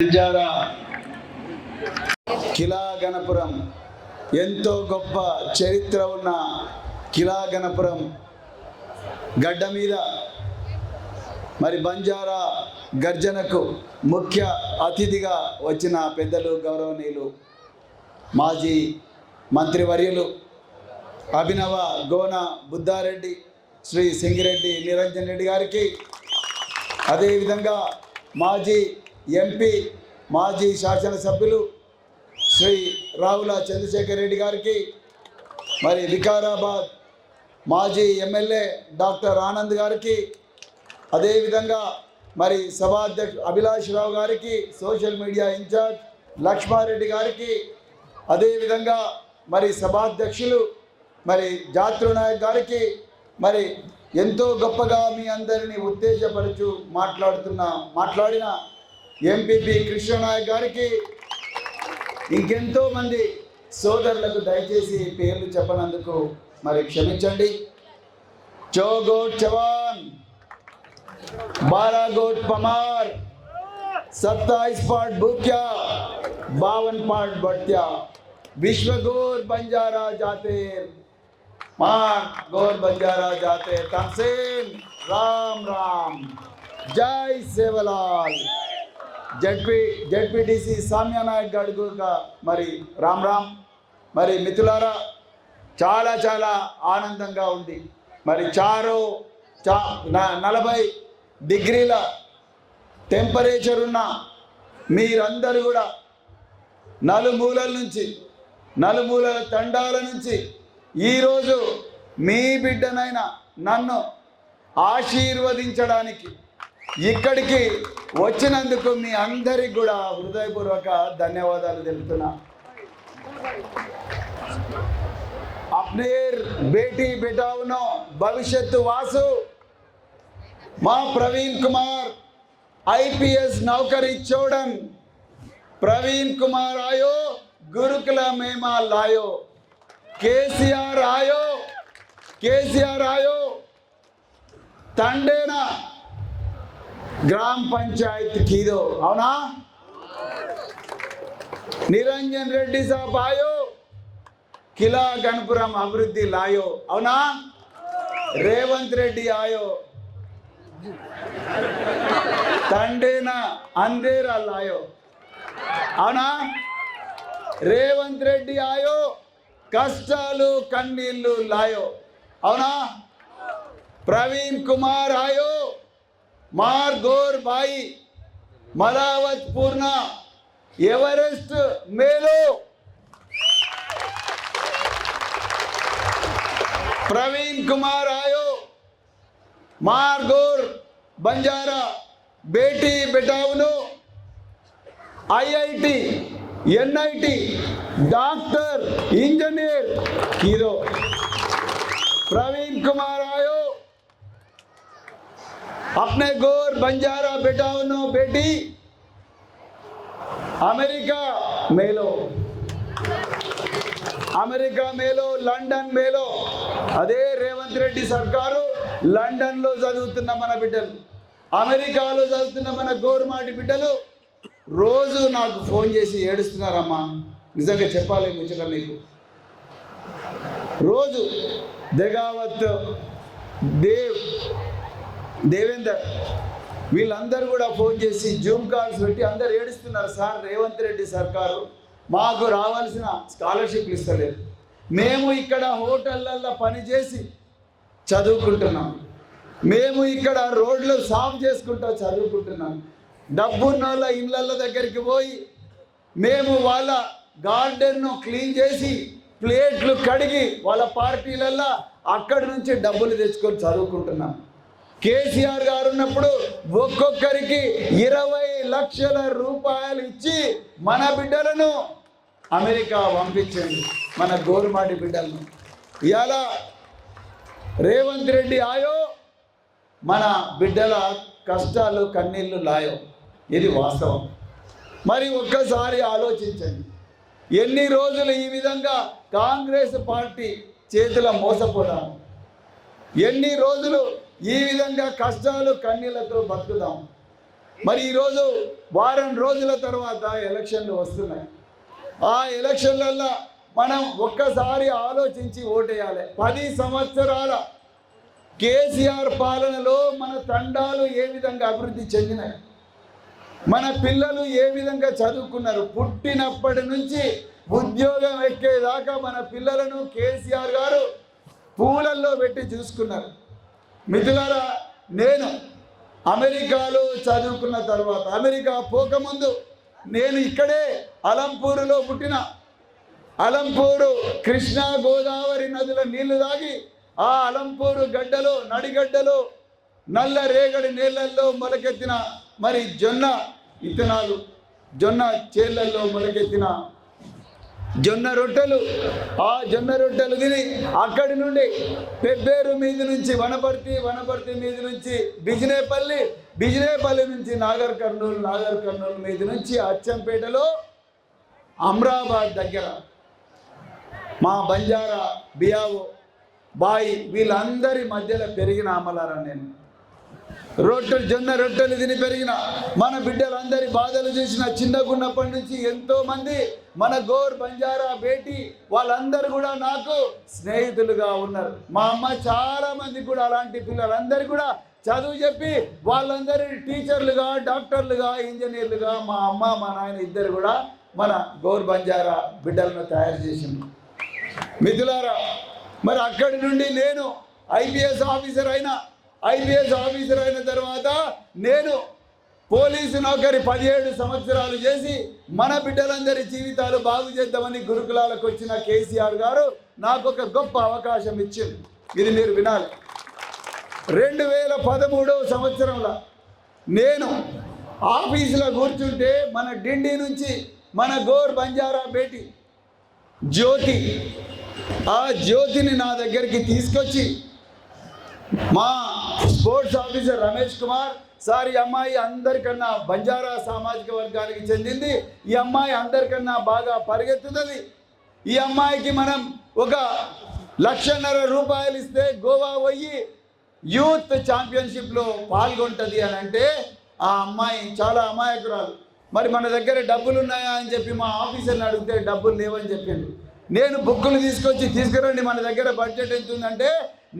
బంజారా కిలా గణపురం ఎంతో గొప్ప చరిత్ర ఉన్న కిలా గణపురం గడ్డ మీద. మరి బంజారా గర్జనకు ముఖ్య అతిథిగా వచ్చిన పెద్దలు గౌరవనీయులు మాజీ మంత్రివర్యులు అభినవ గోన బుద్ధారెడ్డి శ్రీ సింగిరెడ్డి నిరంజన్ రెడ్డి గారికి. అదేవిధంగా మాజీ ఎంపీ మాజీ శాసనసభ్యులు శ్రీ రావుల చంద్రశేఖర్ రెడ్డి గారికి మరి వికారాబాద్ మాజీ ఎమ్మెల్యే డాక్టర్ ఆనంద్ గారికి అదేవిధంగా మరి సభాధ్యక్ష అభిలాష్ రావు గారికి సోషల్ మీడియా ఇన్ఛార్జ్ లక్ష్మారెడ్డి గారికి అదేవిధంగా మరి సభాధ్యక్షులు మరి జాతృ నాయక్ గారికి మరి ఎంతో గొప్పగా మీ అందరినీ ఉత్తేజపరచు మాట్లాడుతున్న మాట్లాడిన ఎంపీపీ కృష్ణనాయక్ గారికి ఇంకెంతో మంది సోదరులకు దయచేసి పేర్లు చెప్పనందుకు మరి క్షమించండి. చోగోట్ చవాన్ బారాగోట్ పమార్ సత్తాయిస్ పాట్ భూక్యా బావన్ పాట్ భట్యా విశ్వగోర్ బంజారా జాతేర్ మా గోర్ బంజారా జాతేర్ తంసేన్ రామ్ రామ్ జై సేవలాల్. జడ్పీ జడ్పీటీసీ సామ్యానాయక్ గారి కూడా మరి రామ్ రామ్. మరి మిత్రులారా చాలా చాలా ఆనందంగా ఉంది. మరి చారో చా న- నలభై డిగ్రీల టెంపరేచర్ ఉన్న మీరందరూ కూడా నలుమూలల నుంచి నలుమూలల తండాల నుంచి ఈరోజు మీ బిడ్డనైనా నన్ను ఆశీర్వదించడానికి ఇక్కడికి వచ్చినందుకు మీ అందరికి కూడా హృదయపూర్వక ధన్యవాదాలు తెలుపుతున్నా. అప్నేర్ బేటీ బెటావునో భవిష్యత్తు వాసు. మా ప్రవీణ్ కుమార్ ఐపీఎస్ నౌకరి చూడన్. ప్రవీణ్ కుమార్ ఆయో గురుకుల మేమా లాయో. కేసీఆర్ ఆయో కేసీఆర్ ఆయో. తండేనా గ్రామ పంచాయత్ కీదో. అవునా? నిరంజన్ రెడ్డి సాబ్ ఆయో. కిలా గణపురం అభివృద్ధి లాయో. అవునా? రేవంత్ రెడ్డి ఆయో. తండేన అందేరా లాయో. అవునా? రేవంత్ రెడ్డి ఆయో. కష్టాలు కన్నీళ్ళు లాయో. అవునా? ప్రవీణ్ కుమార్ ఆయో. మార్గోర్ బాయి మరావత్ పూర్ణ ఎవరెస్ట్ మేలు. ప్రవీణ్ కుమార్ ఆయో మార్గోర్ బంజారా బేటీ బెటావును. IIT NIT doctor engineer hero. Praveen Kumar ఆయో अपने गोर बंजारा बेटावनो बेटी अमेरिका मेलो అమెరికా మేలో లండన్ మేలో అదే రేవంత్ రెడ్డి సర్కారు లండన్లో చదువుతున్న మన బిడ్డలు అమెరికాలో చదువుతున్న మన గోరుమాటి బిడ్డలు రోజు నాకు ఫోన్ చేసి ఏడుస్తున్నారమ్మా నిజంగా చెప్పాలి ముచ్చట మీకు రోజు దెగావత్ దేవ్ దేవేందర్ వీళ్ళందరూ కూడా ఫోన్ చేసి జూమ్ కాల్స్ పెట్టి అందరు ఏడుస్తున్నారు. సార్ రేవంత్ రెడ్డి సర్కారు మాకు రావాల్సిన స్కాలర్షిప్లు ఇస్తలేదు. మేము ఇక్కడ హోటళ్ళల్లో పనిచేసి చదువుకుంటున్నాం. మేము ఇక్కడ రోడ్లు సాఫ్ చేసుకుంటూ చదువుకుంటున్నాం. డబ్బున్న వాళ్ళ ఇళ్ళ దగ్గరికి పోయి మేము వాళ్ళ గార్డెన్ను క్లీన్ చేసి ప్లేట్లు కడిగి వాళ్ళ పార్టీలల్లో అక్కడి నుంచి డబ్బులు తెచ్చుకొని చదువుకుంటున్నాం. కేసీఆర్ గారు ఉన్నప్పుడు ఒక్కొక్కరికి ఇరవై లక్షల రూపాయలు ఇచ్చి మన బిడ్డలను అమెరికా పంపించండి. మన గోరుమాటి బిడ్డలను. ఇవాళ రేవంత్ రెడ్డి ఆయో మన బిడ్డల కష్టాలు కన్నీళ్ళు లాయో. ఇది వాస్తవం. మరి ఒక్కసారి ఆలోచించండి. ఎన్ని రోజులు ఈ విధంగా కాంగ్రెస్ పార్టీ చేతుల మోసపోదాం ఎన్ని రోజులు ఈ విధంగా కష్టాలు కన్నీళ్ళతో బతుకుదాం. మరి ఈరోజు వారం రోజుల తర్వాత ఎలక్షన్లు వస్తున్నాయి. ఆ ఎలక్షన్లల్లో మనం ఒక్కసారి ఆలోచించి ఓటేయాలి. పది సంవత్సరాల కేసీఆర్ పాలనలో మన తండాలు ఏ విధంగా అభివృద్ధి చెందినాయి? మన పిల్లలు ఏ విధంగా చదువుకున్నారు? పుట్టినప్పటి నుంచి ఉద్యోగం ఎక్కేదాకా మన పిల్లలను కేసీఆర్ గారు పూలల్లో పెట్టి చూసుకున్నారు. మిథులారా నేను అమెరికాలో చదువుకున్న తర్వాత అమెరికా పోకముందు నేను ఇక్కడే అలంపూరులో పుట్టిన. అలంపూరు కృష్ణా గోదావరి నదుల నీళ్ళు తాగి ఆ అలంపూరు గడ్డలో నడిగడ్డలో నల్ల రేగడి నీళ్ళల్లో మొలకెత్తిన మరి జొన్న ఇత్తనాలు జొన్న చేళ్ళల్లో మొలకెత్తిన జొన్న రొట్టెలు. ఆ జొన్న రొట్టెలు తిని అక్కడి నుండి పెబ్బేరు మీద నుంచి వనపర్తి వనపర్తి మీద నుంచి బిజినేపల్లి బిజినేపల్లి నుంచి నాగర్ కర్నూలు నాగర్ కర్నూలు మీద నుంచి అచ్చంపేటలో అమ్రాబాద్ దగ్గర మా బంజారా బియావో బాయి వీళ్ళందరి మధ్యలో పెరిగిన అమలారా నేను. రొట్టెలు జొన్న రొట్టెలు తిని పెరిగిన మన బిడ్డలందరి బాధలు చూసిన చిన్నగున్నప్పటి నుంచి ఎంతో మంది మన గోర్ బంజారా బేటి వాళ్ళందరూ కూడా నాకు స్నేహితులుగా ఉన్నారు. మా అమ్మ చాలా మంది కూడా అలాంటి పిల్లలందరూ కూడా చదువు చెప్పి వాళ్ళందరి టీచర్లుగా డాక్టర్లుగా ఇంజనీర్లుగా మా అమ్మ మా నాయన ఇద్దరు కూడా మన గోర్ బంజారా బిడ్డలను తయారు చేసింది మిథులారా మరి అక్కడి నుండి నేను ఐపీఎస్ ఆఫీసర్ అయినా ఐపీఎస్ ఆఫీసర్ అయిన తర్వాత నేను పోలీసు నౌకరి పదిహేడు సంవత్సరాలు చేసి మన బిడ్డలందరి జీవితాలు బాగు చేద్దామని గురుకులాలకు వచ్చిన కేసీఆర్ గారు నాకు ఒక గొప్ప అవకాశం ఇచ్చింది. ఇది మీరు వినాలి. రెండు వేల పదమూడవ సంవత్సరంలో నేను ఆఫీసులో కూర్చుంటే మన డిండి నుంచి మన గోర్ బంజారా బేటి జ్యోతి ఆ జ్యోతిని నా దగ్గరికి తీసుకొచ్చి మా sports officer Ramesh Kumar sir ఈ అమ్మాయి అందరికన్నా బంజారా సామాజిక వర్గానికి చెందింది. ఈ అమ్మాయి అందరికన్నా బాగా పరిగెత్తుతుంది ఈ అమ్మాయికి మనం ఒక లక్షన్నర రూపాయలు ఇస్తే గోవా పోయి యూత్ ఛాంపియన్షిప్లో పాల్గొంటుంది అని అంటే ఆ అమ్మాయి చాలా అమాయకురాలు. మరి మన దగ్గర డబ్బులు ఉన్నాయా అని చెప్పి మా ఆఫీసర్ని అడిగితే డబ్బులు లేవని చెప్పిండు. నేను బుక్కులు తీసుకొచ్చి తీసుకురండి మన దగ్గర బడ్జెట్ ఎంత ఉందంటే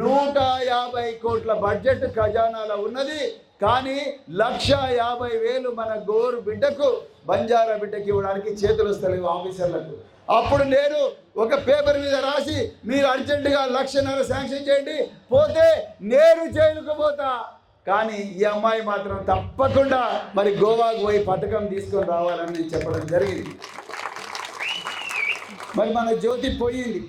నూట యాభై కోట్ల బడ్జెట్ ఖజానాలో ఉన్నది. కానీ లక్ష యాభై వేలు మన గోరు బిడ్డకు బంజారా బిడ్డకి ఇవ్వడానికి చేతులు వస్తలేవు ఆఫీసర్లకు. అప్పుడు నేను ఒక పేపర్ మీద రాసి మీరు అర్జెంటుగా లక్షన్నర శాంక్షన్ చేయండి పోతే నేను జైలుకు పోతా. కానీ ఈ అమ్మాయి మాత్రం తప్పకుండా మరి గోవాకు పోయి పథకం తీసుకొని రావాలని నేను చెప్పడం జరిగింది. మరి మన జ్యోతి పోయింది.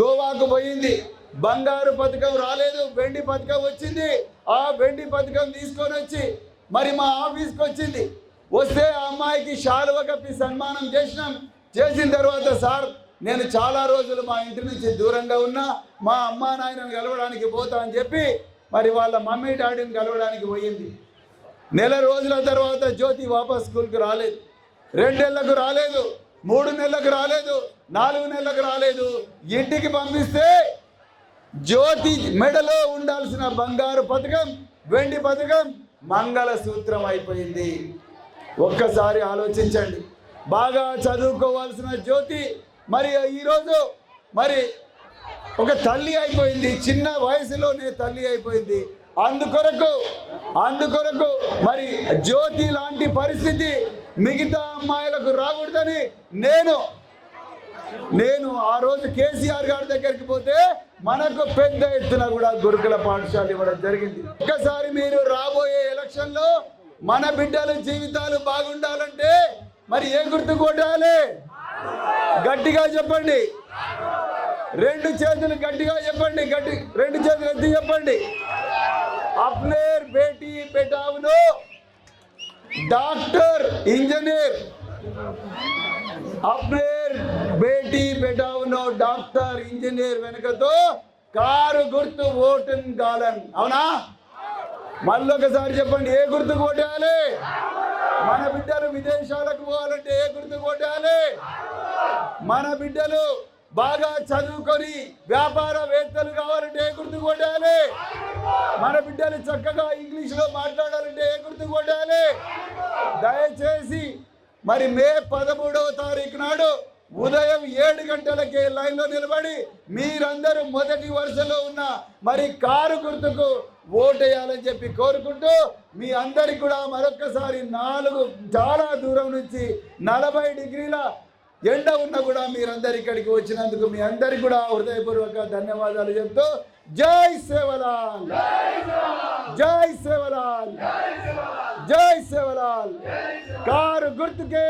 గోవాకు పోయింది. బంగారు పథకం రాలేదు. వెండి పథకం వచ్చింది. ఆ వెండి పథకం తీసుకొని వచ్చి మరి మా ఆఫీస్కి వచ్చింది. వస్తే ఆ అమ్మాయికి శాలువ కప్పి సన్మానం చేసినాం. చేసిన తర్వాత సార్ నేను చాలా రోజులు మా ఇంటి నుంచి దూరంగా ఉన్నా మా అమ్మా నాయనను కలవడానికి పోతా అని చెప్పి మరి వాళ్ళ మమ్మీ డాడీని కలవడానికి పోయింది. నెల రోజుల తర్వాత జ్యోతి వాపస్ స్కూల్కి రాలేదు. రెండేళ్ళకు రాలేదు. మూడు నెలలకు రాలేదు నాలుగు నెలలకు రాలేదు. ఇంటికి పంపిస్తే జ్యోతి మెడలో ఉండాల్సిన బంగారు పథకం వెండి పథకం మంగళసూత్రం అయిపోయింది. ఒక్కసారి ఆలోచించండి. బాగా చదువుకోవాల్సిన జ్యోతి మరి ఈరోజు మరి ఒక తల్లి అయిపోయింది చిన్న వయసులోనే తల్లి అయిపోయింది. అందుకొరకు అందుకొరకు మరి జ్యోతి లాంటి పరిస్థితి మిగతా అమ్మాయిలకు రాకూడదని నేను నేను ఆ రోజు కేసీఆర్ గారి దగ్గరికి పోతే మనకు పెద్ద ఎత్తున కూడా గురుకుల పాఠశాల ఇవ్వడం జరిగింది. ఒక్కసారి మీరు రాబోయే ఎలక్షన్లో మన బిడ్డల జీవితాలు బాగుండాలంటే మరి ఏ గుర్తు కొట్టాలి గట్టిగా చెప్పండి. రెండు చేతులు గట్టిగా చెప్పండి. గట్టి రెండు చేతులు ఎత్తి చెప్పండి. అప్నేర్ బేటీ బెటావును డాక్టర్ ఇంజనీర్ అప్నేర్ బేటీ బెటావును డాక్టర్ ఇంజనీర్ వెనుకతో కారు గుర్తు ఓటన్ గాలన్. అవునా? మళ్ళీ ఒకసారి చెప్పండి ఏ గుర్తు కొట్టాలి మన బిడ్డలు విదేశాలకు పోవాలంటే ఏ గుర్తు కొట్టాలి మన బిడ్డలు బాగా చదువుకొని వ్యాపారవేత్తలు కావాలంటే ఏ గుర్తు కొట్టాలి మన బిడ్డలు చక్కగా ఇంగ్లీష్లో మాట్లాడాలంటే ఏ గుర్తు కొట్టాలి మరి మే పదమూడవ తారీఖు నాడు ఉదయం ఏడు గంటలకే లైన్లో నిలబడి మీరందరూ మొదటి వరుసలో ఉన్న మరి కారు గుర్తుకు ఓటేయాలని చెప్పి కోరుకుంటూ మీ అందరికి కూడా మరొక్కసారి నాలుగు చాలా దూరం నుంచి నలభై డిగ్రీల ఎండ ఉన్న కూడా మీరందరు ఇక్కడికి వచ్చినందుకు మీ అందరికి కూడా హృదయపూర్వక ధన్యవాదాలు చెప్తూ జై సేవలాల్ జై సేవలాల్ जय सेवालाल कार गुर्द के